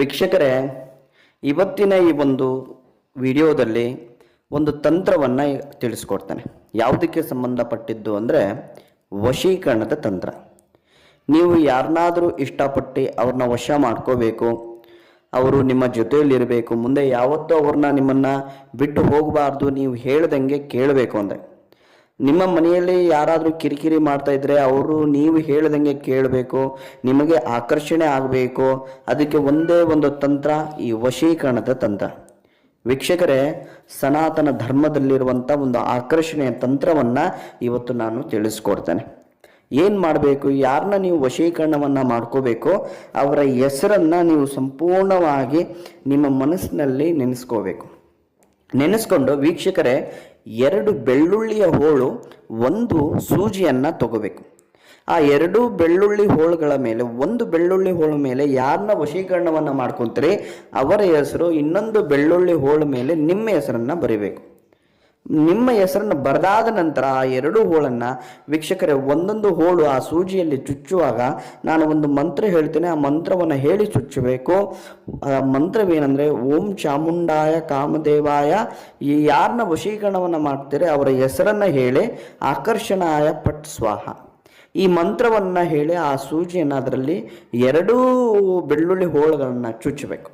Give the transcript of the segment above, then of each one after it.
ವೀಕ್ಷಕರೇ, ಇವತ್ತಿನ ಈ ಒಂದು ವಿಡಿಯೋದಲ್ಲಿ ಒಂದು ತಂತ್ರವನ್ನು ತಿಳಿಸ್ಕೊಡ್ತಾನೆ. ಯಾವುದಕ್ಕೆ ಸಂಬಂಧಪಟ್ಟಿದ್ದು ಅಂದರೆ ವಶೀಕರಣದ ತಂತ್ರ. ನೀವು ಯಾರನ್ನಾದರೂ ಇಷ್ಟಪಟ್ಟು ಅವ್ರನ್ನ ವಶ ಮಾಡ್ಕೋಬೇಕು, ಅವರು ನಿಮ್ಮ ಜೊತೆಯಲ್ಲಿರಬೇಕು, ಮುಂದೆ ಯಾವತ್ತೂ ಅವ್ರನ್ನ ನಿಮ್ಮನ್ನು ಬಿಟ್ಟು ಹೋಗಬಾರ್ದು ನೀವು ಹೇಳ್ದಂಗೆ ಕೇಳಬೇಕು ಅಂದರೆ. ನಿಮ್ಮ ಮನೆಯಲ್ಲಿ ಯಾರಾದರೂ ಕಿರಿಕಿರಿ ಮಾಡ್ತಾ ಇದ್ರೆ ಅವರು ನೀವು ಹೇಳ್ದಂಗೆ ಕೇಳಬೇಕು, ನಿಮಗೆ ಆಕರ್ಷಣೆ ಆಗಬೇಕು. ಅದಕ್ಕೆ ಒಂದೇ ಒಂದು ತಂತ್ರ, ಈ ವಶೀಕರಣದ ತಂತ್ರ. ವೀಕ್ಷಕರೇ, ಸನಾತನ ಧರ್ಮದಲ್ಲಿರುವಂಥ ಒಂದು ಆಕರ್ಷಣೆಯ ತಂತ್ರವನ್ನು ಇವತ್ತು ನಾನು ತಿಳಿಸ್ಕೊಡ್ತೇನೆ. ಏನು ಮಾಡಬೇಕು ಯಾರನ್ನ ನೀವು ವಶೀಕರಣವನ್ನು ಮಾಡ್ಕೋಬೇಕು, ಅವರ ಹೆಸರನ್ನು ನೀವು ಸಂಪೂರ್ಣವಾಗಿ ನಿಮ್ಮ ಮನಸ್ಸಿನಲ್ಲಿ ನೆನೆಸ್ಕೋಬೇಕು. ನೆನೆಸ್ಕೊಂಡು ವೀಕ್ಷಕರೇ, ಎರಡು ಬೆಳ್ಳುಳ್ಳಿಯ ಹೋಳು, ಒಂದು ಸೂಜಿಯನ್ನು ತಗೋಬೇಕು. ಆ ಎರಡು ಬೆಳ್ಳುಳ್ಳಿ ಹೋಳುಗಳ ಮೇಲೆ, ಒಂದು ಬೆಳ್ಳುಳ್ಳಿ ಹೋಳು ಮೇಲೆ ಯಾರನ್ನ ವಶೀಕರಣವನ್ನು ಮಾಡ್ಕೊತೀರಿ, ಅವರ ಹೆಸರು ಇನ್ನೊಂದು ಬೆಳ್ಳುಳ್ಳಿ ಹೋಳು ಮೇಲೆ ನಿಮ್ಮ ಹೆಸರನ್ನು ಬರಿಬೇಕು. ನಿಮ್ಮ ಹೆಸರನ್ನು ಬರೆದಾದ ನಂತರ ಆ ಎರಡು ಹೋಳನ್ನು ವೀಕ್ಷಕರೇ, ಒಂದೊಂದು ಹೋಳು ಆ ಸೂಜಿಯಲ್ಲಿ ಚುಚ್ಚುವಾಗ ನಾನು ಒಂದು ಮಂತ್ರ ಹೇಳ್ತೇನೆ, ಆ ಮಂತ್ರವನ್ನು ಹೇಳಿ ಚುಚ್ಚಬೇಕು. ಆ ಮಂತ್ರವೇನೆಂದರೆ, ಓಂ ಚಾಮುಂಡಾಯ ಕಾಮದೇವಾಯ, ಈ ಯಾರನ್ನ ವಶೀಕರಣವನ್ನು ಮಾಡ್ತೀರಿ ಅವರ ಹೆಸರನ್ನು ಹೇಳಿ ಆಕರ್ಷಣಾಯ ಪಟ್ ಸ್ವಾಹ. ಈ ಮಂತ್ರವನ್ನು ಹೇಳಿ ಆ ಸೂಜಿಯನ್ನು ಅದರಲ್ಲಿ ಎರಡೂ ಬೆಳ್ಳುಳ್ಳಿ ಹೋಳುಗಳನ್ನು ಚುಚ್ಚಬೇಕು.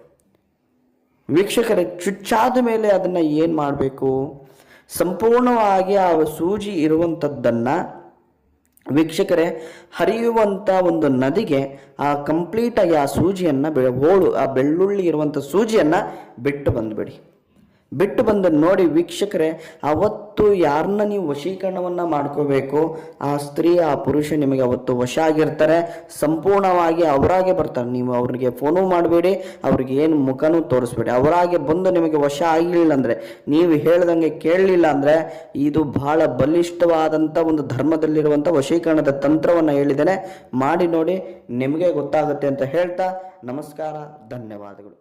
ವೀಕ್ಷಕರೇ, ಚುಚ್ಚಾದ ಮೇಲೆ ಅದನ್ನು ಏನು ಮಾಡಬೇಕು? ಸಂಪೂರ್ಣವಾಗಿ ಆ ಸೂಜಿ ಇರುವಂಥದ್ದನ್ನು ವೀಕ್ಷಕರೇ, ಹರಿಯುವಂಥ ಒಂದು ನದಿಗೆ ಆ ಕಂಪ್ಲೀಟಾಗಿ ಆ ಸೂಜಿಯನ್ನು ಬೆ ಹೋಳು, ಆ ಬೆಳ್ಳುಳ್ಳಿ ಇರುವಂಥ ಸೂಜಿಯನ್ನು ಬಿಟ್ಟು ಬಂದುಬಿಡಿ. ಬಿಟ್ಟು ಬಂದ ನೋಡಿ ವೀಕ್ಷಕರೇ, ಅವತ್ತು ಯಾರನ್ನ ನೀವು ವಶೀಕರಣವನ್ನು ಮಾಡ್ಕೋಬೇಕು? ಆ ಸ್ತ್ರೀ, ಆ ಪುರುಷ ನಿಮಗೆ ಅವತ್ತು ವಶ ಆಗಿರ್ತಾರೆ. ಸಂಪೂರ್ಣವಾಗಿ ಅವರಾಗೆ ಬರ್ತಾರೆ. ನೀವು ಅವ್ರಿಗೆ ಫೋನು ಮಾಡಬೇಡಿ, ಅವ್ರಿಗೆ ಏನು ಮುಖನೂ ತೋರಿಸ್ಬೇಡಿ. ಅವರಾಗೆ ಬಂದು ನಿಮಗೆ ವಶ ಆಗಲಿಲ್ಲ ಅಂದರೆ, ನೀವು ಹೇಳ್ದಂಗೆ ಕೇಳಲಿಲ್ಲ ಅಂದರೆ, ಇದು ಬಹಳ ಬಲಿಷ್ಠವಾದಂಥ ಒಂದು ಧರ್ಮದಲ್ಲಿರುವಂಥ ವಶೀಕರಣದ ತಂತ್ರವನ್ನು ಹೇಳಿದ್ದೇನೆ. ಮಾಡಿ ನೋಡಿ, ನಿಮಗೆ ಗೊತ್ತಾಗುತ್ತೆ ಅಂತ ಹೇಳ್ತಾ ನಮಸ್ಕಾರ, ಧನ್ಯವಾದಗಳು.